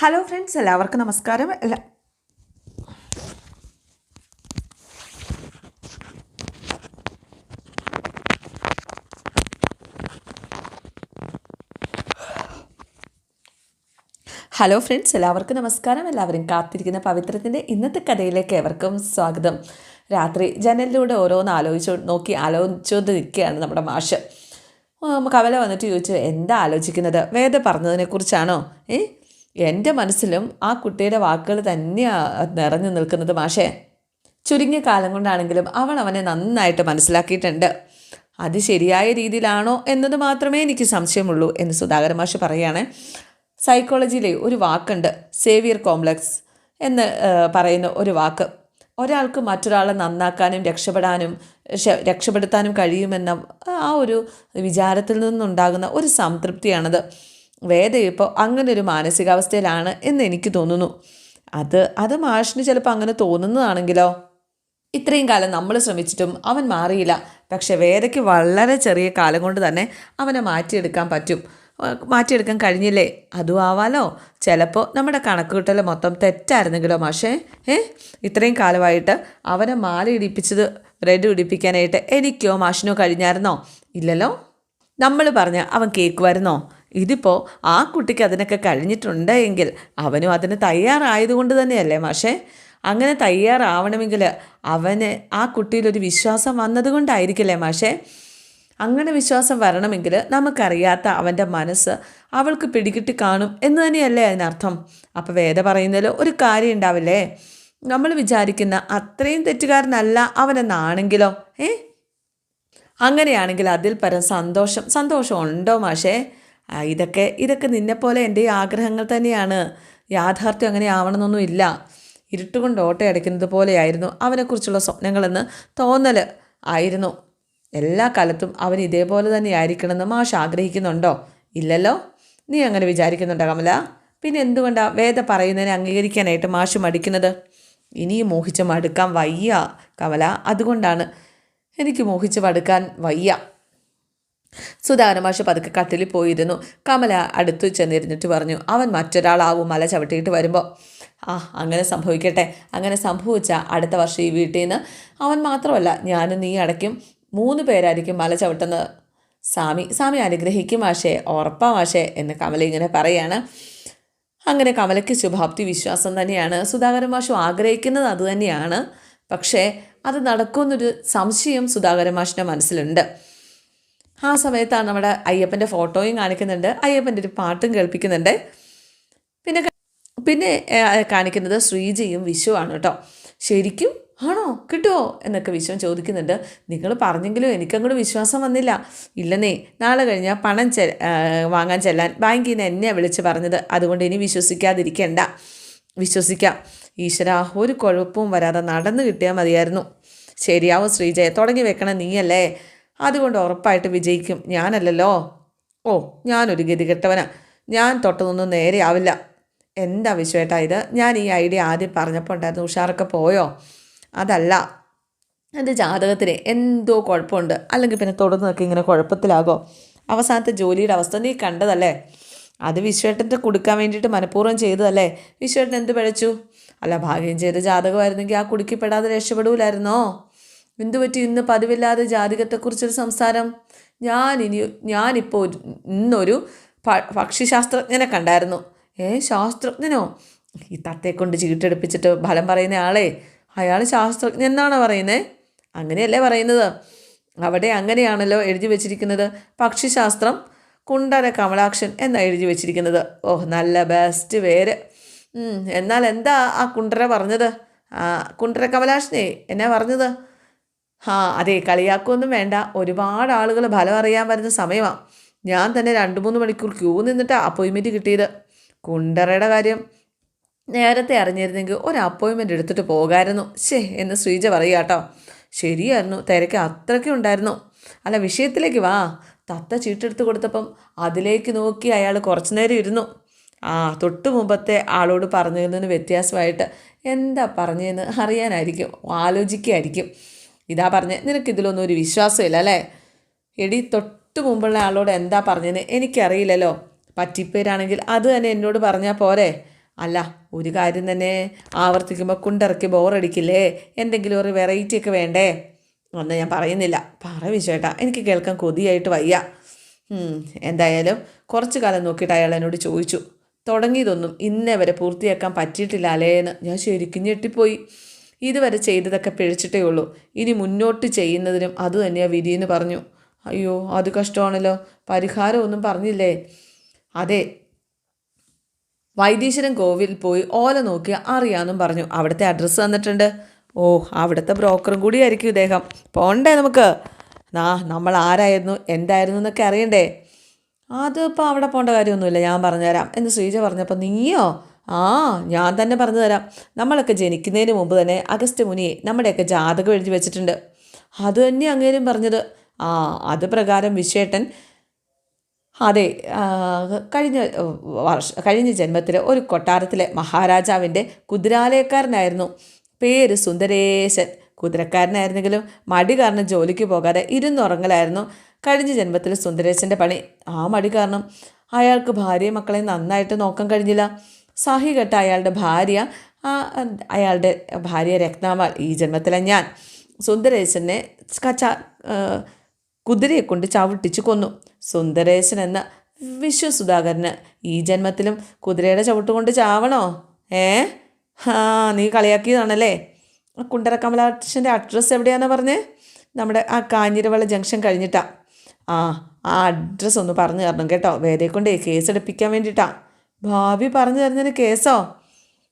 Hello friends എല്ലാവർക്കും നമസ്കാരം. എല്ലാ ഹലോ ഫ്രണ്ട്സ് എല്ലാവർക്കും നമസ്കാരം. എല്ലാവരും കാത്തിരിക്കുന്ന പവിത്രത്തിന്റെ ഇന്നത്തെ കഥയിലേക്ക് എവർക്കും സ്വാഗതം. രാത്രി ജനലിലൂടെ ഓരോന്ന് ആലോചിച്ചു നോക്കി ആലോചിച്ചുകൊണ്ട് നിൽക്കുകയാണ് നമ്മുടെ മാഷ്. കവല വന്നിട്ട് ചോദിച്ചു എന്താ ആലോചിക്കുന്നത്? വേദ പറഞ്ഞതിനെക്കുറിച്ചാണോ? ഏ? എന്റെ മനസ്സിലും ആ കുട്ടിയുടെ വാക്കുകൾ തന്നെയാണ് നിറഞ്ഞു നിൽക്കുന്നത് മാഷേ. ചുരുങ്ങിയ കാലം കൊണ്ടാണെങ്കിലും അവൾ അവനെ നന്നായിട്ട് മനസ്സിലാക്കിയിട്ടുണ്ട്. അത് ശരിയായ രീതിയിലാണോ എന്നത് മാത്രമേ എനിക്ക് സംശയമുള്ളൂ എന്ന് സുധാകര മാഷ് പറയുകയാണ്. സൈക്കോളജിയിലെ ഒരു വാക്കുണ്ട് സേവിയർ കോംപ്ലക്സ് എന്ന് പറയുന്ന ഒരു വാക്ക്. ഒരാൾക്ക് മറ്റൊരാളെ നന്നാക്കാനും രക്ഷപ്പെടാനും രക്ഷപ്പെടുത്താനും കഴിയുമെന്ന ആ ഒരു വിചാരത്തിൽ നിന്നുണ്ടാകുന്ന ഒരു സംതൃപ്തിയാണത്. വേദ ഇപ്പോൾ അങ്ങനെ ഒരു മാനസികാവസ്ഥയിലാണ് എന്ന് എനിക്ക് തോന്നുന്നു. അത് അത് മാഷിന് ചിലപ്പോൾ അങ്ങനെ തോന്നുന്നതാണെങ്കിലോ? ഇത്രയും കാലം നമ്മൾ ശ്രമിച്ചിട്ടും അവൻ മാറിയില്ല. പക്ഷെ വേദയ്ക്ക് വളരെ ചെറിയ കാലം കൊണ്ട് തന്നെ അവനെ മാറ്റിയെടുക്കാൻ പറ്റും. മാറ്റിയെടുക്കാൻ കഴിഞ്ഞില്ലേ? അതും ആവാലോ? ചിലപ്പോൾ നമ്മുടെ കണക്കുകൂട്ടൽ മൊത്തം തെറ്റായിരുന്നെങ്കിലോ മാഷേ? ഏ? ഇത്രയും കാലമായിട്ട് അവനെ മാല ഇടിപ്പിച്ചത് ബ്രെഡ് ഇടിപ്പിക്കാനായിട്ട് എനിക്കോ മാഷിനോ കഴിഞ്ഞായിരുന്നോ? ഇല്ലല്ലോ? നമ്മൾ പറഞ്ഞ അവൻ കേൾക്കുമായിരുന്നോ ഇതിപ്പോൾ ആ കുട്ടിക്ക് അതിനൊക്കെ കഴിഞ്ഞിട്ടുണ്ട് എങ്കിൽ അവനും അതിന് തയ്യാറായതുകൊണ്ട് തന്നെയല്ലേ മാഷേ? അങ്ങനെ തയ്യാറാവണമെങ്കിൽ അവന് ആ കുട്ടിയിലൊരു വിശ്വാസം വന്നതുകൊണ്ടായിരിക്കില്ലേ മാഷേ? അങ്ങനെ വിശ്വാസം വരണമെങ്കിൽ നമുക്കറിയാത്ത അവന്റെ മനസ്സ് അവൾക്ക് പിടികിട്ടി കാണും എന്ന് തന്നെയല്ലേ അതിനർത്ഥം. അപ്പോൾ വേദ പറയുന്നതിൽ ഒരു കാര്യം ഉണ്ടാവില്ലേ? നമ്മൾ വിചാരിക്കുന്ന അത്രയും തെറ്റുകാരനല്ല അവനെന്നാണെങ്കിലോ? ഏ? അങ്ങനെയാണെങ്കിൽ അതിൽ പരം സന്തോഷം സന്തോഷം ഉണ്ടോ മാഷേ? ഇതൊക്കെ ഇതൊക്കെ നിന്നെപ്പോലെ എന്റെ ആഗ്രഹങ്ങൾ തന്നെയാണ്. യാഥാർത്ഥ്യം അങ്ങനെ ആവണമെന്നൊന്നും ഇല്ല. ഇരുട്ടുകൊണ്ട് ഓട്ടയടയ്ക്കുന്നത് പോലെയായിരുന്നു അവനെക്കുറിച്ചുള്ള സ്വപ്നങ്ങളെന്ന് തോന്നൽ ആയിരുന്നു. എല്ലാ കാലത്തും അവൻ ഇതേപോലെ തന്നെ ആയിരിക്കണമെന്ന് മാഷ് ആഗ്രഹിക്കുന്നുണ്ടോ? ഇല്ലല്ലോ. നീ അങ്ങനെ വിചാരിക്കുന്നുണ്ടോ കമല? പിന്നെ എന്തുകൊണ്ടാണ് വേദ പറയുന്നതിനെ അംഗീകരിക്കാനായിട്ട് മാഷ് മടിക്കുന്നത്? ഇനിയും മോഹിച്ച് മടുക്കാൻ വയ്യ കമല. അതുകൊണ്ടാണ് എനിക്ക് മോഹിച്ച് മടുക്കാൻ വയ്യ. സുധാകരമാഷ് പതുക്കെ കട്ടിലിൽ പോയിരുന്നു. കമല അടുത്തു ചെന്നിരുന്നിട്ട് പറഞ്ഞു അവൻ മറ്റൊരാളാവും മല ചവിട്ടിയിട്ട് വരുമ്പോൾ ആ അങ്ങനെ സംഭവിക്കട്ടെ. അങ്ങനെ സംഭവിച്ചാൽ അടുത്ത വർഷം ഈ വീട്ടിൽ നിന്ന്. അവൻ മാത്രമല്ല ഞാനും നീ അടയ്ക്കും. മൂന്ന് പേരായിരിക്കും മല ചവിട്ടുന്നത് സ്വാമി. സ്വാമി അനുഗ്രഹിക്കും മാഷേ ഉറപ്പാ മാഷേ എന്ന് കമല ഇങ്ങനെ പറയാണ്. അങ്ങനെ കമലയ്ക്ക് ശുഭാപ്തി വിശ്വാസം തന്നെയാണ്. സുധാകരൻ മാഷു ആഗ്രഹിക്കുന്നത് അതുതന്നെയാണ് പക്ഷേ അത് നടക്കുമെന്നൊരു സംശയം സുധാകരൻ മാഷിന്റെ മനസ്സിലുണ്ട്. ആ സമയത്താണ് നമ്മുടെ അയ്യപ്പന്റെ ഫോട്ടോയും കാണിക്കുന്നുണ്ട്. അയ്യപ്പന്റെ ഒരു പാട്ടും കേൾപ്പിക്കുന്നുണ്ട്. പിന്നെ പിന്നെ കാണിക്കുന്നത് ശ്രീജയും വിഷുവാണ് കേട്ടോ. ശരിക്കും ആണോ? കിട്ടുമോ എന്നൊക്കെ വിശ്വം ചോദിക്കുന്നുണ്ട്. നിങ്ങൾ പറഞ്ഞെങ്കിലും എനിക്കങ്ങോട്ട് വിശ്വാസം വന്നില്ല. ഇല്ലെന്നേ നാളെ കഴിഞ്ഞാൽ പണം ചെ വാങ്ങാൻ ചെല്ലാൻ ബാങ്കിൽ നിന്ന് എന്നെ വിളിച്ച് പറഞ്ഞത്. അതുകൊണ്ട് ഇനി വിശ്വസിക്കാതിരിക്കണ്ട. വിശ്വസിക്കാം. ഈശ്വര ഒരു കുഴപ്പവും വരാതെ നടന്നു കിട്ടിയാൽ മതിയായിരുന്നു. ശരിയാവും ശ്രീജയ. തുടങ്ങി വെക്കണം നീയല്ലേ. അതുകൊണ്ട് ഉറപ്പായിട്ട് വിജയിക്കും. ഞാനല്ലല്ലോ. ഓ ഞാനൊരു ഗതികെട്ടവനാ. ഞാൻ തൊട്ടതൊന്നും നേരെയാവില്ല എന്താ വിശ്വേട്ടാ ഇത്? ഞാൻ ഈ ഐഡിയ ആദ്യം പറഞ്ഞപ്പോൾ ഉണ്ടായിരുന്നു ഉഷാറൊക്കെ പോയോ? അതല്ല. എന്റെ ജാതകത്തിന് എന്തോ കുഴപ്പമുണ്ട്. അല്ലെങ്കിൽ പിന്നെ തുടർന്നൊക്കെ ഇങ്ങനെ കുഴപ്പത്തിലാകോ? അവസാനത്തെ ജോലിയുടെ അവസ്ഥ നീ കണ്ടതല്ലേ? അത് വിശ്വേട്ടന്റെ കൊടുക്കാൻ വേണ്ടിയിട്ട് മനഃപൂർവം ചെയ്തതല്ലേ? വിശ്വേട്ടൻ എന്ത് പിഴച്ചു? അല്ല ഭാഗ്യം ചെയ്ത ജാതകമായിരുന്നെങ്കിൽ ആ കുടുക്കിപ്പെടാതെ രക്ഷപ്പെടൂലായിരുന്നോ? എന്തു പറ്റി ഇന്ന് പതിവില്ലാതെ ജാതകത്തെക്കുറിച്ചൊരു സംസാരം? ഞാൻ ഇനി ഞാനിപ്പോൾ ഇന്നൊരു പ ഭക്ഷ്യശാസ്ത്രജ്ഞനെ കണ്ടായിരുന്നു. ഏ ശാസ്ത്രജ്ഞനോ? ഈ തത്തയെ കൊണ്ട് ചീട്ടെടുപ്പിച്ചിട്ട് ഫലം പറയുന്ന ആളെ. അയാൾ ശാസ്ത്രജ്ഞൻ എന്നാണോ പറയുന്നത് അങ്ങനെയല്ലേ പറയുന്നത്. അവിടെ അങ്ങനെയാണല്ലോ എഴുതി വെച്ചിരിക്കുന്നത്. പക്ഷിശാസ്ത്രം കുണ്ടര കമലാക്ഷൻ എന്നാണ് എഴുതി വെച്ചിരിക്കുന്നത്. ഓഹ് നല്ല ബെസ്റ്റ് പേര്. എന്നാൽ എന്താ ആ കുണ്ടര പറഞ്ഞത്? ആ കുണ്ടര കമലാക്ഷനെ എന്നാ പറഞ്ഞത്? ആ അതെ കളിയാക്കൊന്നും വേണ്ട. ഒരുപാട് ആളുകൾ ഫലം അറിയാൻ വരുന്ന സമയമാണ് ഞാൻ തന്നെ രണ്ട് മൂന്ന് മണിക്കൂർ ക്യൂ നിന്നിട്ടാണ് അപ്പോയിൻമെന്റ് കിട്ടിയത്. കുണ്ടറയുടെ കാര്യം നേരത്തെ അറിഞ്ഞിരുന്നെങ്കിൽ ഒരു അപ്പോയിൻമെന്റ് എടുത്തിട്ട് പോകായിരുന്നു. ശേ എന്ന് ശ്രീജ പറയുക കേട്ടോ ശരിയായിരുന്നു തിരക്ക് അത്രയ്ക്കും ഉണ്ടായിരുന്നു. അല്ല വിഷയത്തിലേക്ക് വാ. തത്ത ചീട്ടെടുത്ത് കൊടുത്തപ്പം അതിലേക്ക് നോക്കി അയാൾ കുറച്ചു നേരം ഇരുന്നു. ആ തൊട്ട് മുമ്പത്തെ ആളോട് പറഞ്ഞതിൽ നിന്ന് വ്യത്യാസമായിട്ട് എന്താ പറഞ്ഞതെന്ന് അറിയാനായിരിക്കും ആലോചിക്കുകയായിരിക്കും ഇതാ പറഞ്ഞ് നിനക്കിതിലൊന്നും ഒരു വിശ്വാസമില്ല അല്ലേ? എടി തൊട്ട് മുമ്പുള്ള ആളോട് എന്താ പറഞ്ഞതെന്ന് എനിക്കറിയില്ലല്ലോ. പറ്റിപ്പേരാണെങ്കിൽ അത് തന്നെ എന്നോട് പറഞ്ഞാൽ പോരെ. അല്ല ഒരു കാര്യം തന്നെ ആവർത്തിക്കുമ്പോൾ കുണ്ടിറക്കി ബോറടിക്കില്ലേ? എന്തെങ്കിലും ഒരു വെറൈറ്റി ഒക്കെ വേണ്ടേ? ഒന്നും ഞാൻ പറയുന്നില്ല. പറ വിശേട്ടാ എനിക്ക് കേൾക്കാൻ കൊതിയായിട്ട് വയ്യ. എന്തായാലും കുറച്ച് കാലം നോക്കിയിട്ട് അയാൾ എന്നോട് ചോദിച്ചു. തുടങ്ങിയതൊന്നും ഇന്നേ വരെ പൂർത്തിയാക്കാൻ പറ്റിയിട്ടില്ല അല്ലേ എന്ന്? ഞാൻ ശരിക്കും ഞെട്ടിപ്പോയി. ഇതുവരെ ചെയ്തതൊക്കെ പിഴച്ചിട്ടേ ഉള്ളൂ. ഇനി മുന്നോട്ട് ചെയ്യുന്നതിനും അത് തന്നെയാണ് വിധിയെന്ന് പറഞ്ഞു. അയ്യോ അത് കഷ്ടമാണല്ലോ. പരിഹാരമൊന്നും പറഞ്ഞില്ലേ? അതെ. വൈദ്യശ്വരൻ കോവിൽ പോയി ഓല നോക്കി അറിയാമെന്നും പറഞ്ഞു. അവിടുത്തെ അഡ്രസ്സ് തന്നിട്ടുണ്ട്. ഓ അവിടുത്തെ ബ്രോക്കറും കൂടി ആയിരിക്കും ഇദ്ദേഹം. പോണ്ടേ നമുക്ക്? നാ നമ്മൾ ആരായിരുന്നു എന്തായിരുന്നു എന്നൊക്കെ അറിയണ്ടേ? അതിപ്പോൾ അവിടെ പോകേണ്ട കാര്യമൊന്നുമില്ല. ഞാൻ പറഞ്ഞുതരാം. എന്ന് ശ്രീജ പറഞ്ഞപ്പോൾ നീയോ? ആ ഞാൻ തന്നെ പറഞ്ഞു തരാം നമ്മളൊക്കെ ജനിക്കുന്നതിന് മുമ്പ് തന്നെ അഗസ്റ്റ് മുനിയെ നമ്മുടെയൊക്കെ ജാതകം എഴുതി വെച്ചിട്ടുണ്ട്. അത് തന്നെ അങ്ങേരും പറഞ്ഞത്. ആ അത് പ്രകാരം വിശേട്ടൻ അതെ കഴിഞ്ഞ വർഷ കഴിഞ്ഞ ജന്മത്തിൽ ഒരു കൊട്ടാരത്തിലെ മഹാരാജാവിന്റെ കുതിരാലയക്കാരനായിരുന്നു. പേര് സുന്ദരേശൻ. കുതിരക്കാരനായിരുന്നെങ്കിലും മടി കാരണം ജോലിക്ക് പോകാതെ ഇരുന്നുറങ്ങലായിരുന്നു. കഴിഞ്ഞ ജന്മത്തിൽ സുന്ദരേശന്റെ പണി ആ മടി കാരണം. അയാൾക്ക് ഭാര്യയും മക്കളെയും നന്നായിട്ട് നോക്കാൻ കഴിഞ്ഞില്ല. സഹി കെട്ട അയാളുടെ ഭാര്യ അയാളുടെ ഭാര്യ രത്നാമാൽ ഈ ജന്മത്തിലെ ഞാൻ. സുന്ദരേശനെ കച്ച കുതിരയെ കൊണ്ട് ചവിട്ടിച്ചു കൊന്നു. സുന്ദരേശൻ എന്ന വിശ്വസുധാകരന് ഈ ജന്മത്തിലും കുതിരയുടെ ചവിട്ട് കൊണ്ട് ചാവണോ? ഏ? ആ നീ കളിയാക്കിയതാണല്ലേ? കുണ്ടറ കമലാക്ഷന്റെ അഡ്രസ്സ് എവിടെയാണെന്ന് പറഞ്ഞേ? നമ്മുടെ ആ കാഞ്ഞിരവള ജംഗ്ഷൻ കഴിഞ്ഞിട്ടാ. ആ ആ അഡ്രസ്സ് ഒന്ന് പറഞ്ഞു തരണം കേട്ടോ. വേറെ കൊണ്ടേ കേസ് എടുപ്പിക്കാൻ വേണ്ടിയിട്ടാ ഭാവി പറഞ്ഞു തരുന്നതിന് കേസോ?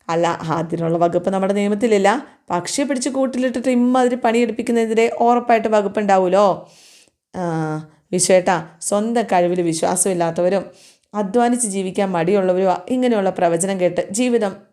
അല്ല അതിനുള്ള വകുപ്പ് നമ്മുടെ നിയമത്തിലില്ല. പക്ഷിയെ പിടിച്ച് കൂട്ടിലിട്ടിട്ട് ഇമ്മാതിരി പണിയെടുപ്പിക്കുന്നതിനെതിരെ ഉറപ്പായിട്ട് വകുപ്പ് ഉണ്ടാവുമല്ലോ വിശ്വേട്ടാ സ്വന്തം കഴിവിൽ വിശ്വാസമില്ലാത്തവരും അധ്വാനിച്ച് ജീവിക്കാൻ മടിയുള്ളവരും ഇങ്ങനെയുള്ള പ്രവചനം കേട്ട് ജീവിതം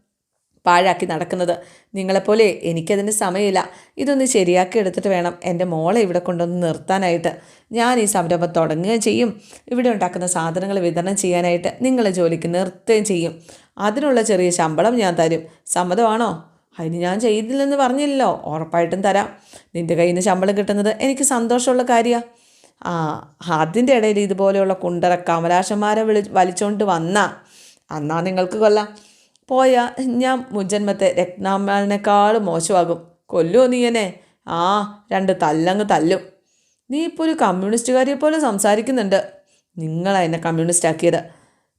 പാഴാക്കി നടക്കുന്നത്. നിങ്ങളെപ്പോലെ എനിക്കതിന് സമയമില്ല. ഇതൊന്ന് ശരിയാക്കി എടുത്തിട്ട് വേണം എന്റെ മോളെ ഇവിടെ കൊണ്ടുവന്ന് നിർത്താനായിട്ട്. ഞാൻ ഈ സംരംഭം തുടങ്ങുകയും ചെയ്യും. ഇവിടെ ഉണ്ടാക്കുന്ന സാധനങ്ങൾ വിതരണം ചെയ്യാനായിട്ട് നിങ്ങളെ ജോലിക്ക് നിർത്തുകയും ചെയ്യും. അതിനുള്ള ചെറിയ ശമ്പളം ഞാൻ തരും. സമ്മതമാണോ? അതിന് ഞാൻ ചെയ്തില്ലെന്ന് പറഞ്ഞില്ലല്ലോ. ഉറപ്പായിട്ടും തരാം. നിന്റെ കയ്യിൽ നിന്ന് ശമ്പളം കിട്ടുന്നത് എനിക്ക് സന്തോഷമുള്ള കാര്യമാണ് ആ അതിന്റെ ഇടയിൽ ഇതുപോലെയുള്ള കുണ്ടറ കമലാശന്മാരെ വിളി വലിച്ചുകൊണ്ട് വന്ന. അന്നാ നിങ്ങൾക്ക് കൊല്ലാം. പോയാ ഞാൻ മുജന്മത്തെ രത്നാമ്മാളിനേക്കാളും മോശമാകും. കൊല്ലുമോ നീ എന്നെ. ആ രണ്ട് തല്ലങ്ങ് തല്ലും. നീ ഇപ്പോൾ ഒരു കമ്മ്യൂണിസ്റ്റുകാരിയെ പോലെ സംസാരിക്കുന്നുണ്ട്. നിങ്ങളാണ് എന്നെ കമ്മ്യൂണിസ്റ്റ് ആക്കിയത്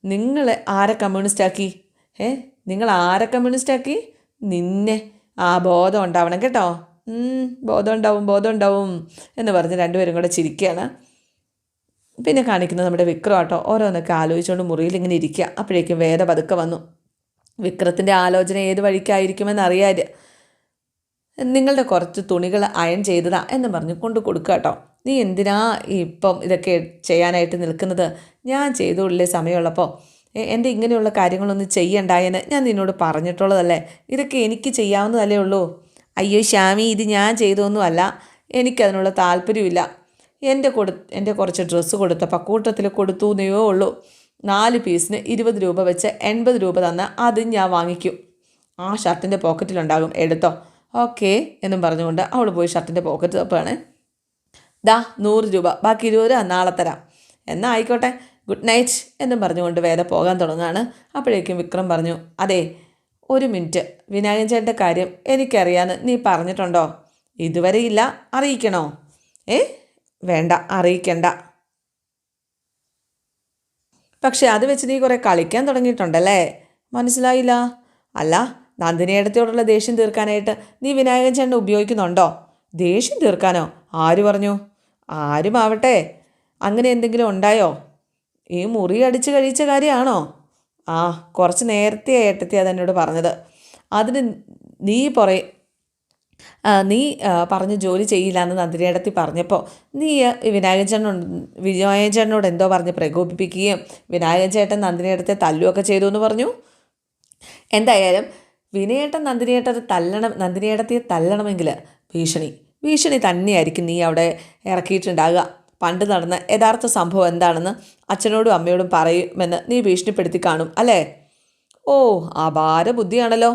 നിങ്ങൾ ആരെ കമ്മ്യൂണിസ്റ്റ് ആക്കി ഏ നിങ്ങൾ ആരെ കമ്മ്യൂണിസ്റ്റ് ആക്കി നിന്നെ. ആ ബോധം ഉണ്ടാവണം കേട്ടോ. ബോധം ഉണ്ടാവും ബോധം ഉണ്ടാവും എന്ന് പറഞ്ഞ് രണ്ടുപേരും കൂടെ ചിരിക്കുകയാണ്. പിന്നെ കാണിക്കുന്നത് നമ്മുടെ വിക്രം ആട്ടോ. ഓരോന്നൊക്കെ ആലോചിച്ചുകൊണ്ട് മുറിയിൽ ഇങ്ങനെ ഇരിക്കുക. അപ്പോഴേക്കും വേദ പതുക്കെ വന്നു. വിക്രത്തിന്റെ ആലോചന ഏത് വഴിക്കായിരിക്കുമെന്ന് അറിയാതെ. നിങ്ങളുടെ കുറച്ച് തുണികൾ അയൺ ചെയ്തതാ എന്ന് പറഞ്ഞ് കൊണ്ട് കൊടുക്കുക കേട്ടോ. നീ എന്തിനാ ഇപ്പം ഇതൊക്കെ ചെയ്യാനായിട്ട് നിൽക്കുന്നത്? ഞാൻ ചെയ്തുള്ളിലെ സമയമുള്ളപ്പോൾ? എന്റെ ഇങ്ങനെയുള്ള കാര്യങ്ങളൊന്നും ചെയ്യണ്ടായെന്ന് ഞാൻ നിന്നോട് പറഞ്ഞിട്ടുള്ളതല്ലേ? ഇതൊക്കെ എനിക്ക് ചെയ്യാവുന്നതല്ലേ ഉള്ളൂ? അയ്യോ ശ്യാമി ഇത് ഞാൻ ചെയ്തൊന്നുമല്ല എനിക്കതിനുള്ള താല്പര്യമില്ല. എന്റെ കൊടു എന്റെ കുറച്ച് ഡ്രസ്സ് കൊടുത്തപ്പോൾ കൂട്ടത്തിൽ കൊടുത്തു എന്നേ ഉള്ളൂ. നാല് പീസിന് ഇരുപത് രൂപ വെച്ച് എൺപത് രൂപ തന്ന അത് ഞാൻ വാങ്ങിക്കും. ആ ഷർട്ടിന്റെ പോക്കറ്റിലുണ്ടാകും എടുത്തോ. ഓക്കേ എന്നും പറഞ്ഞുകൊണ്ട് അവൾ പോയി ഷർട്ടിന്റെ പോക്കറ്റ് തപ്പാണ് ദാ നൂറ് രൂപ. ബാക്കി ഇരുപത് രൂപ നാളെ തരാം. എന്നാൽ ആയിക്കോട്ടെ. ഗുഡ് നൈറ്റ് എന്നും പറഞ്ഞുകൊണ്ട് വേദ പോകാൻ തുടങ്ങുകയാണ് അപ്പോഴേക്കും വിക്രം പറഞ്ഞു അതെ ഒരു മിനിറ്റ്. വിനായകൻ ചേട്ടന്റെ കാര്യം എനിക്കറിയാമെന്ന് നീ പറഞ്ഞിട്ടുണ്ടോ? ഇതുവരെ ഇല്ല. അറിയിക്കണോ? ഏ? വേണ്ട. അറിയിക്കണ്ട. പക്ഷെ അത് വെച്ച് നീ കുറേ കളിക്കാൻ തുടങ്ങിയിട്ടുണ്ടല്ലേ? മനസ്സിലായില്ല. അല്ല നന്ദിനിയേടത്തോടുള്ള ദേഷ്യം തീർക്കാനായിട്ട് നീ വിനായകൻ ചേട്ടൻ ഉപയോഗിക്കുന്നുണ്ടോ? ദേഷ്യം തീർക്കാനോ? ആര് പറഞ്ഞു? ആരും ആവട്ടെ അങ്ങനെ എന്തെങ്കിലും ഉണ്ടായോ? ഈ മുറി അടിച്ച് കഴിച്ച കാര്യമാണോ? ആ കുറച്ച് നേരത്തെ ഏട്ടത്തി അതെന്നോട് പറഞ്ഞത്. അതിന് നീ പുറേ ആ, നീ പറഞ്ഞ് ജോലി ചെയ്യില്ല എന്ന് നന്ദിനിയടത്തി പറഞ്ഞപ്പോൾ നീ വിനായകൻ ചേട്ടനോട് വിനായകൻ ചേട്ടനോട് എന്തോ പറഞ്ഞ് പ്രകോപിപ്പിക്കുകയും വിനായകൻ ചേട്ടൻ നന്ദിനിയടത്തെ തല്ലുമൊക്കെ ചെയ്തു എന്ന് പറഞ്ഞു. എന്തായാലും വിനയേട്ടൻ നന്ദിനിയേട്ടനെ തല്ലണം നന്ദിനിയേട്ടത്തെ തല്ലണമെങ്കിൽ ഭീഷണി ഭീഷണി തന്നെയായിരിക്കും നീ അവിടെ ഇറക്കിയിട്ടുണ്ടാകുക പണ്ട് നടന്ന യഥാർത്ഥ സംഭവം എന്താണെന്ന് അച്ഛനോടും അമ്മയോടും പറയുമെന്ന് നീ ഭീഷണിപ്പെടുത്തി കാണും അല്ലേ? ഓ അപാര ബുദ്ധിയാണല്ലോ.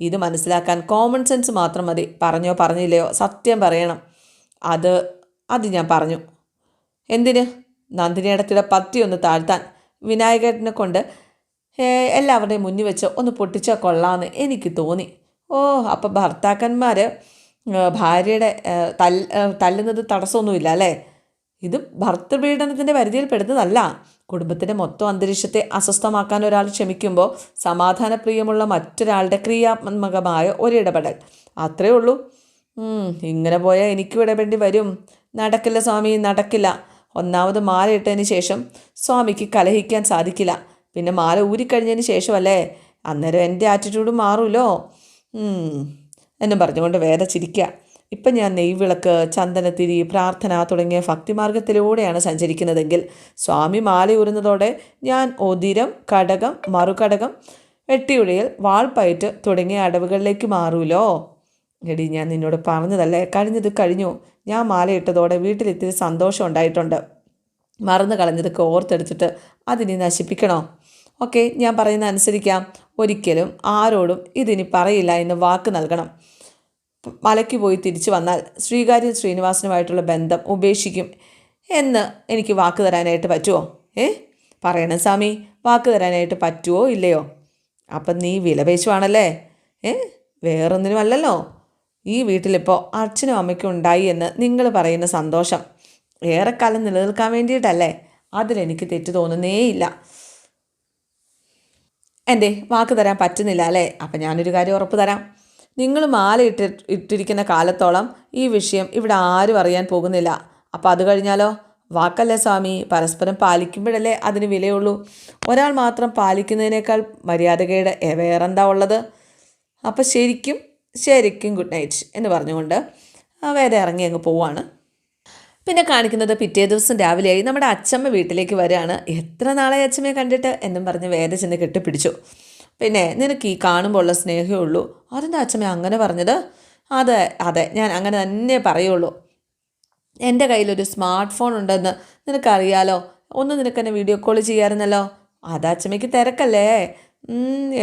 ഇത് മനസ്സിലാക്കാൻ കോമൺ സെൻസ് മാത്രം മതി. പറഞ്ഞോ പറഞ്ഞില്ലയോ സത്യം പറയണം. അത് അത് ഞാൻ പറഞ്ഞു. എന്തിന്? നന്ദിനിയിടത്തിയുടെ പത്തി ഒന്ന് താഴ്ത്താൻ വിനായകനെ കൊണ്ട് എല്ലാവരുടെയും മുന്നിൽ വെച്ച് ഒന്ന് പൊട്ടിച്ചാൽ കൊള്ളാമെന്ന് എനിക്ക് തോന്നി. ഓ അപ്പം ഭർത്താക്കന്മാർ ഭാര്യയുടെ തല്ല് തല്ലുന്നത് തടസ്സമൊന്നുമില്ല അല്ലേ? ഇത് ഭർത്തൃപീഡനത്തിന്റെ പരിധിയിൽപ്പെടുന്നതല്ല. കുടുംബത്തിന്റെ മൊത്തം അന്തരീക്ഷത്തെ അസ്വസ്ഥമാക്കാൻ ഒരാൾ ക്ഷമിക്കുമ്പോൾ സമാധാനപ്രിയമുള്ള മറ്റൊരാളുടെ ക്രിയാത്മകമായ ഒരിടപെടൽ. അത്രേ ഉള്ളൂ. ഇങ്ങനെ പോയാൽ എനിക്കും ഇടപെടേണ്ടി വരും. നടക്കില്ല സ്വാമി നടക്കില്ല. ഒന്നാമത് മാല ഇട്ടതിന് ശേഷം സ്വാമിക്ക് കലഹിക്കാൻ സാധിക്കില്ല. പിന്നെ മാല ഊരിക്കഴിഞ്ഞതിന് ശേഷമല്ലേ? അന്നേരം എന്റെ ആറ്റിറ്റ്യൂഡ് മാറുമല്ലോ എന്നും പറഞ്ഞുകൊണ്ട് വേദ ചിരിക്കുക. ഇപ്പം ഞാൻ നെയ്വിളക്ക് ചന്ദനത്തിരി പ്രാർത്ഥന തുടങ്ങിയ ഭക്തിമാർഗത്തിലൂടെയാണ് സഞ്ചരിക്കുന്നതെങ്കിൽ സ്വാമി മാലയൂരുന്നതോടെ ഞാൻ ഒതിരം കടകം മറുകടകം വെട്ടിയുഴയൽ വാൾപ്പയറ്റ് തുടങ്ങിയ അടവുകളിലേക്ക് മാറൂലോ? എടി ഞാൻ നിന്നോട് പറഞ്ഞതല്ലേ? കഴിഞ്ഞത് കഴിഞ്ഞു. ഞാൻ മാലയിട്ടതോടെ വീട്ടിലിത്തിരി സന്തോഷം ഉണ്ടായിട്ടുണ്ട്. മറന്നു കളഞ്ഞതൊക്കെ ഓർത്തെടുത്തിട്ട് അതിനി നശിപ്പിക്കണോ? ഓക്കെ ഞാൻ പറയുന്ന അനുസരിക്കാം. ഒരിക്കലും ആരോടും ഇതിനി പറയില്ല എന്ന് വാക്ക് നൽകണം. മലയ്ക്ക് പോയി തിരിച്ചു വന്നാൽ ശ്രീകാര്യ ശ്രീനിവാസനുമായിട്ടുള്ള ബന്ധം ഉപേക്ഷിക്കും എന്ന് എനിക്ക് വാക്ക് തരാനായിട്ട് പറ്റുമോ? ഏ? പറയണം സ്വാമി. വാക്ക് തരാനായിട്ട് പറ്റുമോ ഇല്ലയോ? അപ്പം നീ വിലപേശുവാണല്ലേ ഏ? വേറൊന്നിനുമല്ലല്ലോ ഈ വീട്ടിലിപ്പോൾ അച്ഛനും അമ്മയ്ക്കും ഉണ്ടായി എന്ന് നിങ്ങൾ പറയുന്ന സന്തോഷം ഏറെക്കാലം നിലനിൽക്കാൻ വേണ്ടിയിട്ടല്ലേ? അതിലെനിക്ക് തെറ്റ് തോന്നുന്നേയില്ല. എന്റെ വാക്ക് തരാൻ പറ്റുന്നില്ല അല്ലേ? അപ്പം ഞാനൊരു കാര്യം ഉറപ്പ് തരാം. നിങ്ങൾ മാല ഇട്ടി ഇട്ടിരിക്കുന്ന കാലത്തോളം ഈ വിഷയം ഇവിടെ ആരും അറിയാൻ പോകുന്നില്ല. അപ്പോൾ അത് കഴിഞ്ഞാലോ? വാക്കല്ലേ സ്വാമി? പരസ്പരം പാലിക്കുമ്പോഴല്ലേ അതിന് വിലയുള്ളൂ. ഒരാൾ മാത്രം പാലിക്കുന്നതിനേക്കാൾ മര്യാദകയുടെ വേറെന്താ ഉള്ളത്? അപ്പോൾ ശരിക്കും ശരിക്കും ഗുഡ് നൈറ്റ് എന്ന് പറഞ്ഞുകൊണ്ട് വേറെ ഇറങ്ങി അങ്ങ് പോവാണ്. പിന്നെ കാണിക്കുന്നത് പിറ്റേ ദിവസം രാവിലെയായി നമ്മുടെ അച്ചമ്മ വീട്ടിലേക്ക് വരികയാണ് എത്ര നാളെ അച്ചമ്മയെ കണ്ടിട്ട്? എന്നും പറഞ്ഞ് വേദ ചെന്ന് കെട്ടിപ്പിടിച്ചു. പിന്നെ നിനക്ക് ഈ കാണുമ്പോൾ ഉള്ള സ്നേഹമേ ഉള്ളൂ. അതെന്താ അച്ഛമ്മ അങ്ങനെ പറഞ്ഞത്. അതെ അതെ ഞാൻ അങ്ങനെ തന്നെ പറയുള്ളൂ. എന്റെ കയ്യിലൊരു സ്മാർട്ട് ഫോൺ ഉണ്ടെന്ന് നിനക്കറിയാലോ? ഒന്ന് നിനക്ക് എന്നെ വീഡിയോ കോൾ ചെയ്യാറുണ്ടല്ലോ അത് അച്ഛമ്മയ്ക്ക് തിരക്കല്ലേ?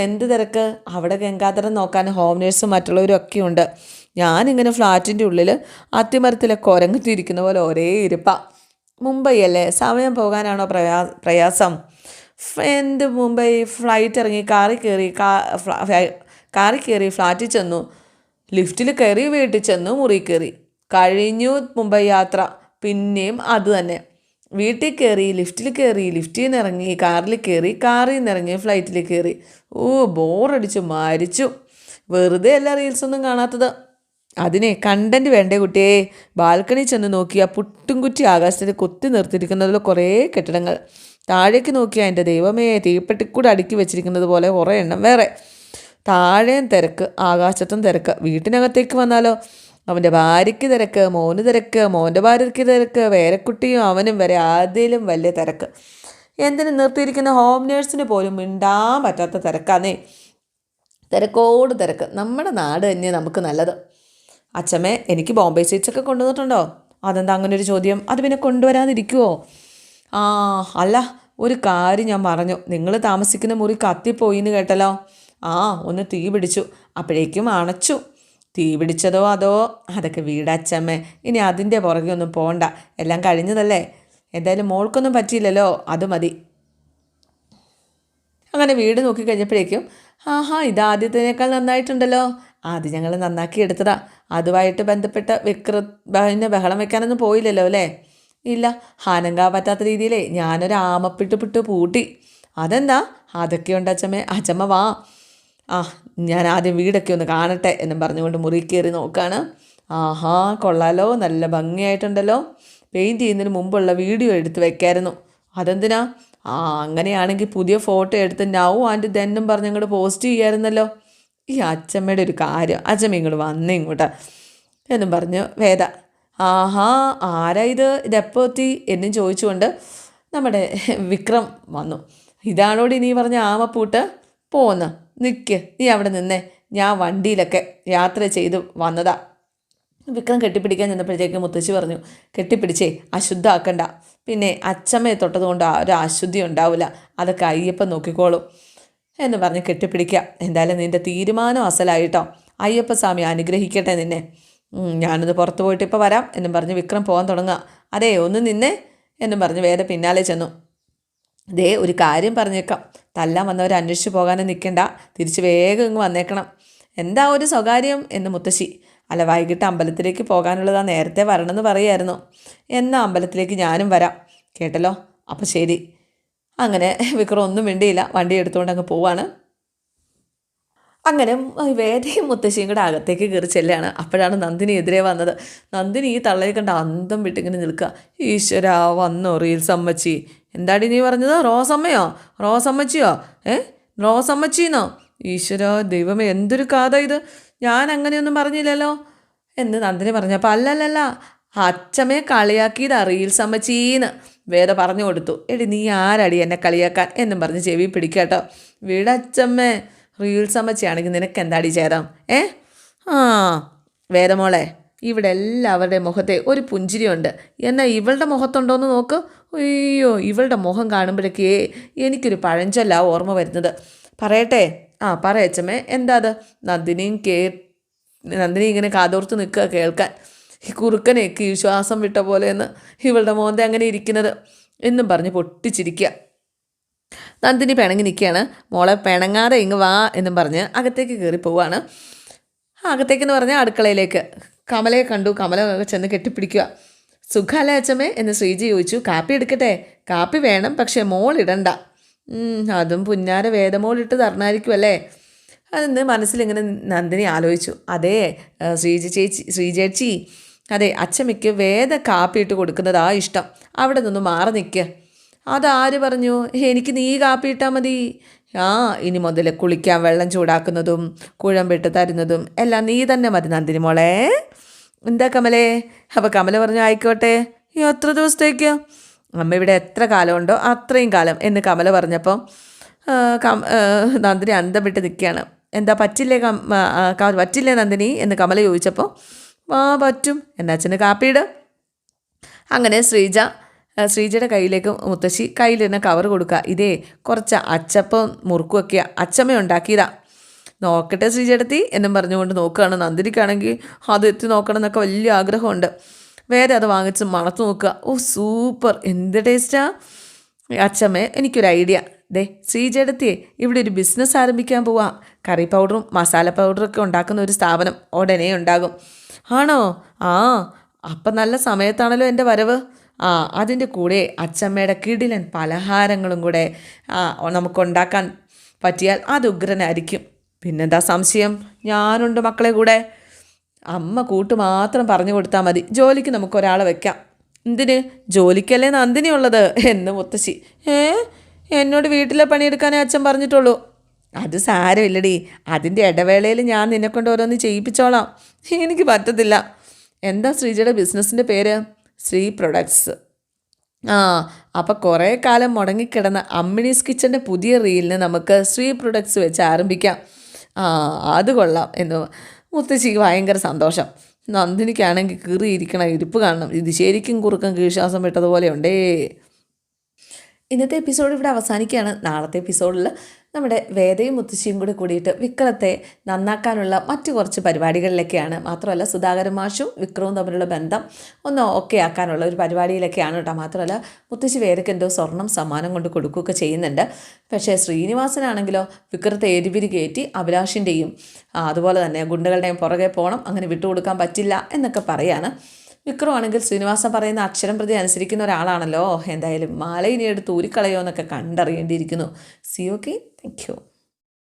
എന്ത് തിരക്ക്? അവിടെ ഗംഗാധരൻ നോക്കാൻ ഹോം നേഴ്സും മറ്റുള്ളവരും ഒക്കെ ഉണ്ട്. ഞാനിങ്ങനെ ഫ്ലാറ്റിന്റെ ഉള്ളിൽ അത്തിമരത്തിലെ കുരങ്ങത്തിരിക്കുന്ന പോലെ ഒരേ ഇരിപ്പ. മുംബൈ അല്ലേ സമയം പോകാനാണോ പ്രയാ പ്രയാസം? എന്ത് മുംബൈ ഫ്ലൈറ്റ് ഇറങ്ങി കാറി കയറി കാറി കയറി ഫ്ലാറ്റിൽ ചെന്നു. ലിഫ്റ്റിൽ കയറി വീട്ടിൽ ചെന്നു മുറി കയറി കഴിഞ്ഞു മുംബൈ യാത്ര. പിന്നെയും അത് തന്നെ. വീട്ടിൽ കയറി ലിഫ്റ്റിൽ കയറി ലിഫ്റ്റിൽ നിന്ന് ഇറങ്ങി കാറിൽ കയറി കാറിൽ നിന്ന് ഇറങ്ങി ഫ്ലൈറ്റിൽ കയറി ഓ ബോറടിച്ചു മരിച്ചു. വെറുതെ അല്ല റീൽസൊന്നും കാണാത്തത്. അതിനെ കണ്ടന്റ് വേണ്ടേ കുട്ടിയെ? ബാൽക്കണി ചെന്ന് നോക്കിയാൽ പുട്ടുംകുറ്റി ആകാശത്തിൽ കൊത്തി നിർത്തിയിരിക്കുന്നതിൽ കുറേ കെട്ടിടങ്ങൾ. താഴേക്ക് നോക്കിയാൽ എന്റെ ദൈവമേ തീപ്പെട്ടിക്കൂടെ അടുക്കി വെച്ചിരിക്കുന്നത് പോലെ കുറേ എണ്ണം വേറെ. താഴെയും തിരക്ക് ആകാശത്തും തിരക്ക്. വീട്ടിനകത്തേക്ക് വന്നാലോ? അവന്റെ ഭാര്യയ്ക്ക് തിരക്ക് മോന് തിരക്ക് മോന്റെ ഭാര്യയ്ക്ക് തിരക്ക് വേരക്കുട്ടിയും അവനും വരെ ആദ്യയിലും വലിയ തിരക്ക്. എന്തിനു നിർത്തിയിരിക്കുന്ന ഹോം നേഴ്സിന് പോലും മിണ്ടാൻ പറ്റാത്ത തിരക്കാന്നേ. തിരക്കോട് തിരക്ക്. നമ്മുടെ നാട് തന്നെ നമുക്ക് നല്ലത്. അച്ഛമ്മേ എനിക്ക് ബോംബെ സ്വീറ്റ്സൊക്കെ കൊണ്ടുവന്നിട്ടുണ്ടോ? അതെന്താ അങ്ങനെ ഒരു ചോദ്യം? അത് പിന്നെ കൊണ്ടുവരാതിരിക്കുമോ ആ അല്ല ഒരു കാര്യം ഞാൻ പറഞ്ഞു. നിങ്ങൾ താമസിക്കുന്ന മുറി കത്തിപ്പോയി എന്ന് കേട്ടല്ലോ. ആ ഒന്ന് തീ പിടിച്ചു. അപ്പോഴേക്കും അണച്ചു. തീ പിടിച്ചതോ അതോ? അതൊക്കെ വീടച്ചമ്മേ ഇനി അതിന്റെ പുറകെ ഒന്നും പോകണ്ട എല്ലാം കഴിഞ്ഞതല്ലേ? എന്തായാലും മോൾക്കൊന്നും പറ്റിയില്ലല്ലോ. അത് മതി. അങ്ങനെ വീട് നോക്കി കഴിഞ്ഞപ്പോഴേക്കും ആഹാ ഇത് ആദ്യത്തിനേക്കാൾ നന്നായിട്ടുണ്ടല്ലോ. ആദ്യം ഞങ്ങൾ നന്നാക്കി എടുത്തതാ. അതുമായിട്ട് ബന്ധപ്പെട്ട വിക്ര പിന്നെ ബഹളം വെക്കാനൊന്നും പോയില്ലല്ലോ അല്ലേ? ഇല്ല ഹാനങ്കാ പറ്റാത്ത രീതിയിലേ ഞാനൊരു ആമപ്പിട്ട് പിട്ട് പൂട്ടി. അതെന്താ? അതൊക്കെ ഉണ്ട് അച്ഛമ്മേ. അച്ഛമ്മ വാ. ആ ഞാൻ ആദ്യം വീടൊക്കെ ഒന്ന് കാണട്ടെ എന്നും പറഞ്ഞുകൊണ്ട് മുറി കയറി നോക്കാണ്. ആഹാ കൊള്ളാലോ. നല്ല ഭംഗിയായിട്ടുണ്ടല്ലോ. പെയിന്റ് ചെയ്യുന്നതിന് മുമ്പുള്ള വീഡിയോ എടുത്ത് വെക്കായിരുന്നു. അതെന്തിനാ? ആ അങ്ങനെയാണെങ്കിൽ പുതിയ ഫോട്ടോ എടുത്ത് നൗ ആൻഡ് ദെന്നും പറഞ്ഞങ്ങോട്ട് പോസ്റ്റ് ചെയ്യായിരുന്നല്ലോ. ഈ അച്ചമ്മയുടെ ഒരു കാര്യം അച്ചമ്മ ഇങ്ങോട്ട് വന്നേ ഇങ്ങോട്ട് എന്നും പറഞ്ഞു വേദ ആഹാ ആരാ ഇത്? ഇതെപ്പോൾ എത്തി? എന്നും ചോദിച്ചുകൊണ്ട് നമ്മുടെ വിക്രം വന്നു. ഇതാണോടി നീ പറഞ്ഞ ആമപ്പൂട്ട്? പോന്ന് നിൽക്ക് നീ അവിടെ നിന്നേ. ഞാൻ വണ്ടിയിലൊക്കെ യാത്ര ചെയ്ത് വന്നതാ. വിക്രം കെട്ടിപ്പിടിക്കാൻ ചെന്നപ്പോഴത്തേക്ക് മുത്തശ്ശി പറഞ്ഞു കെട്ടിപ്പിടിച്ചേ അശുദ്ധമാക്കണ്ട പിന്നെ അച്ചമ്മയെ തൊട്ടതുകൊണ്ട് ഒരു അശുദ്ധി ഉണ്ടാവില്ല. അതൊക്കെ അയ്യപ്പം നോക്കിക്കോളും. എന്ന് പറഞ്ഞ് കെട്ടിപ്പിടിക്കുക എന്തായാലും നിന്റെ തീരുമാനം അസലായിട്ടോ. അയ്യപ്പസ്വാമി അനുഗ്രഹിക്കട്ടെ നിന്നെ. ഞാനത് പുറത്തു പോയിട്ട് ഇപ്പോൾ വരാം എന്നും പറഞ്ഞ് വിക്രം പോകാൻ തുടങ്ങുക. അതെ ഒന്ന് നിന്നെ എന്നും പറഞ്ഞ് വേറെ പിന്നാലെ ചെന്നു. ദേ ഒരു കാര്യം പറഞ്ഞേക്കാം. തല്ലാൻ വന്നവർ അന്വേഷിച്ച് പോകാനും നിൽക്കണ്ട തിരിച്ച് വേഗം ഇങ്ങ് വന്നേക്കണം. എന്താ ഒരു സ്വകാര്യം എന്ന് മുത്തശ്ശി. അല്ല വൈകിട്ട് അമ്പലത്തിലേക്ക് പോകാനുള്ളതാ നേരത്തെ വരണമെന്ന് പറയായിരുന്നു. എന്നാ അമ്പലത്തിലേക്ക് ഞാനും വരാം. കേട്ടല്ലോ? അപ്പോൾ ശരി. അങ്ങനെ വിക്രം ഒന്നും വേണ്ടിയില്ല വണ്ടി എടുത്തുകൊണ്ട് അങ്ങ് പോവാണ്. അങ്ങനെ വേദയും മുത്തശ്ശിയും കൂടെ അകത്തേക്ക് കയറി ചെല്ലുകയാണ്. അപ്പോഴാണ് നന്ദിനി എതിരെ വന്നത്. നന്ദിനി ഈ തള്ളയെ കണ്ട് അന്തം വിട്ടിങ്ങനെ നിൽക്കുക. ഈശ്വര വന്നോ റീൽ സമ്മച്ചി എന്താടി നീ പറഞ്ഞത്? റോസമ്മയോ റോസമ്മച്ചിയോ ഏ? റോസമ്മച്ചിന്നോ ഈശ്വര ദൈവമേ എന്തൊരു കഥ ഇത്. ഞാൻ അങ്ങനെയൊന്നും പറഞ്ഞില്ലല്ലോ എന്ന് നന്ദിനി പറഞ്ഞു. പറഞ്ഞപ്പോൾ അല്ലല്ലല്ല അച്ഛമ്മയെ കളിയാക്കിയതാ റീൽ അമ്മച്ചീന്ന്. വേദ പറഞ്ഞു കൊടുത്തു. എടി നീ ആരടി എന്നെ കളിയാക്കാൻ? എന്നും പറഞ്ഞ് ചെവി പിടിക്കാട്ടോ വീടച്ചമ്മേ റീൽസ് അമ്മച്ചയാണെങ്കിൽ നിനക്ക് എന്താടി ചേരാം ഏ? ആ വേദമോളെ ഇവിടെ എല്ലാവരുടെ മുഖത്തെ ഒരു പുഞ്ചിരിയുണ്ട്. എന്നാൽ ഇവളുടെ മുഖത്തുണ്ടോയെന്ന് നോക്ക്. അയ്യോ ഇവളുടെ മുഖം കാണുമ്പോഴേക്കേ എനിക്കൊരു പഴഞ്ചല്ല ഓർമ്മ വരുന്നത്. പറയട്ടെ? ആ പറയച്ചമ്മേ എന്താ അത്? നന്ദിനിയും കേ നന്ദിനി ഇങ്ങനെ കാതോർത്ത് നിൽക്കുക കേൾക്കാൻ. ഈ കുറുക്കനെയൊക്കെ ഈ ശ്വാസം വിട്ട പോലെ എന്ന് ഇവളുടെ മോന്തെ അങ്ങനെ ഇരിക്കുന്നത് എന്നും പറഞ്ഞ് പൊട്ടിച്ചിരിക്കുക നന്ദിനി പിണങ്ങി നിൽക്കുകയാണ് മോളെ പിണങ്ങാതെ ഇങ്ങ് വാ എന്നും പറഞ്ഞ് അകത്തേക്ക് കയറി പോവാണ്. അകത്തേക്കെന്ന് പറഞ്ഞാൽ അടുക്കളയിലേക്ക്. കമലയെ കണ്ടു. കമല ചെന്ന് കെട്ടിപ്പിടിക്കുക. സുഖമല്ലേ അച്ഛമ്മേ? എന്ന് ശ്രീജി ചോദിച്ചു. കാപ്പി എടുക്കട്ടെ? കാപ്പി വേണം പക്ഷേ മോൾ ഇടണ്ട. അതും പുന്നാര വേദമോളിട്ട് തരണമായിരിക്കും അതെന്ന് മനസ്സിലിങ്ങനെ നന്ദിനി ആലോചിച്ചു. അതേ ശ്രീജി ചേച്ചി ശ്രീചേച്ചി അതെ അച്ഛമ്മയ്ക്ക് വേദ കാപ്പി ഇട്ട് കൊടുക്കുന്നതാ ഇഷ്ടം. അവിടെ നിന്ന് മാറി നിൽക്കുക അതാര് പറഞ്ഞു? എനിക്ക് നീ കാപ്പി ഇട്ടാൽ മതി. ആ ഇനി മുതൽ കുളിക്കാൻ വെള്ളം ചൂടാക്കുന്നതും കുഴമ്പിട്ട് തരുന്നതും എല്ലാം നീ തന്നെ മതി നന്ദിനി മോളെ. എന്താ കമലേ? അപ്പോൾ കമല പറഞ്ഞു ആയിക്കോട്ടെ. ഈ എത്ര ദിവസത്തേക്ക്? അമ്മ ഇവിടെ എത്ര കാലമുണ്ടോ അത്രയും കാലം എന്ന് കമല പറഞ്ഞപ്പോൾ നന്ദിനി അന്തം വിട്ട് നിൽക്കുകയാണ് എന്താ പറ്റില്ലേ പറ്റില്ലേ നന്ദിനി എന്ന് കമല ചോദിച്ചപ്പോൾ ആ പറ്റും. എന്റെ അച്ഛന് കാപ്പിയിട്. അങ്ങനെ ശ്രീജ ശ്രീജയുടെ കയ്യിലേക്ക് മുത്തശ്ശി കയ്യിലിരുന്ന കവർ കൊടുക്കുക ഇതേ കുറച്ച് അച്ചപ്പം മുറുക്കുമൊക്കെയാ അച്ചമ്മ ഉണ്ടാക്കിയതാ. നോക്കട്ടെ ശ്രീജടത്തി എന്നും പറഞ്ഞുകൊണ്ട് നോക്കുകയാണ്. നന്ദിനിക്കാണെങ്കിൽ അത് എത്തി നോക്കണം എന്നൊക്കെ വലിയ ആഗ്രഹമുണ്ട്. വേറെ അത് വാങ്ങിച്ച് മണത്ത് നോക്കുക. ഓ സൂപ്പർ. എന്ത് ടേസ്റ്റാ അച്ചമ്മേ എനിക്കൊരു ഐഡിയ ദേ ശ്രീജടത്തിയെ ഇവിടെ ഒരു ബിസിനസ് ആരംഭിക്കാൻ പോവാ. കറി പൗഡറും മസാല പൗഡറും ഒക്കെ ഉണ്ടാക്കുന്ന ഒരു സ്ഥാപനം ഉടനെ ഉണ്ടാകും. ആണോ? ആ അപ്പം നല്ല സമയത്താണല്ലോ എന്റെ വരവ്. ആ അതിന്റെ കൂടെ അച്ചമ്മയുടെ കിടിലൻ പലഹാരങ്ങളും കൂടെ നമുക്കുണ്ടാക്കാൻ പറ്റിയാൽ അത് ഉഗ്രനായിരിക്കും. പിന്നെന്താ സംശയം? ഞാനുണ്ട് മക്കളെ കൂടെ. അമ്മ കൂട്ട് മാത്രം പറഞ്ഞു കൊടുത്താൽ മതി. ജോലിക്ക് നമുക്ക് ഒരാളെ വെക്കാം. എന്തിന്? ജോലിക്കല്ലേ നന്ദിനി ഉള്ളത് എന്ന് മുത്തശ്ശി. ഏ? എന്നോട് വീട്ടിലെ പണിയെടുക്കാനേ അച്ഛൻ പറഞ്ഞിട്ടുള്ളൂ. അത് സാരമില്ലടി. അതിന്റെ ഇടവേളയിൽ ഞാൻ നിന്നെക്കൊണ്ട് ഓരോന്ന് ചെയ്യിപ്പിച്ചോളാം. എനിക്ക് പറ്റത്തില്ല. എന്താ ശ്രീജയുടെ ബിസിനസ്സിന്റെ പേര്? ശ്രീ പ്രൊഡക്ട്സ്. ആ അപ്പോൾ കുറേ കാലം മുടങ്ങിക്കിടന്ന അമ്മിണീസ് കിച്ചന്റെ പുതിയ റീലിന് നമുക്ക് ശ്രീ പ്രൊഡക്ട്സ് വെച്ച് ആരംഭിക്കാം. ആ അത് കൊള്ളാം എന്ന് മുത്തശ്ശിക്ക് ഭയങ്കര സന്തോഷം. നന്ദിനിക്കാണെങ്കിൽ കീറിയിരിക്കണ ഇരിപ്പ് കാണണം. ഇത് ശരിക്കും കുറുക്കം കീഴ്ശ്വാസം വിട്ടതുപോലെ ഉണ്ടേ. ഇന്നത്തെ എപ്പിസോഡ് ഇവിടെ അവസാനിക്കുകയാണ്. നാളത്തെ എപ്പിസോഡിൽ നമ്മുടെ വേദയും മുത്തശ്ശിയും കൂടി കൂടിയിട്ട് വിക്രത്തെ നന്നാക്കാനുള്ള മറ്റു കുറച്ച് പരിപാടികളിലൊക്കെയാണ്. മാത്രമല്ല സുധാകരൻ മാഷും വിക്രവും തമ്മിലുള്ള ബന്ധം ഒന്ന് ഓക്കെ ആക്കാനുള്ള ഒരു പരിപാടിയിലൊക്കെയാണ് കേട്ടോ. മാത്രമല്ല മുത്തശ്ശി വേദയ്ക്ക് എന്തോ സ്വർണം സമ്മാനം കൊണ്ട് കൊടുക്കുകയൊക്കെ ചെയ്യുന്നുണ്ട്. പക്ഷേ ശ്രീനിവാസനാണെങ്കിലോ വിക്രത്തെ എരിപിരി കയറ്റി അഭിലാഷിന്റെയും അതുപോലെ തന്നെ ഗുണ്ടകളുടെയും പുറകെ പോകണം അങ്ങനെ വിട്ടുകൊടുക്കാൻ പറ്റില്ല എന്നൊക്കെ പറയാണ്. വിക്രമാണെങ്കിൽ ശ്രീനിവാസൻ പറയുന്ന അക്ഷരം പ്രതി അനുസരിക്കുന്ന ഒരാളാണല്ലോ. എന്തായാലും മാല ഇനി എടുത്ത് ഊരിക്കളയോ എന്നൊക്കെ കണ്ടറിയേണ്ടിയിരിക്കുന്നു സി ഓക്കെ താങ്ക് യു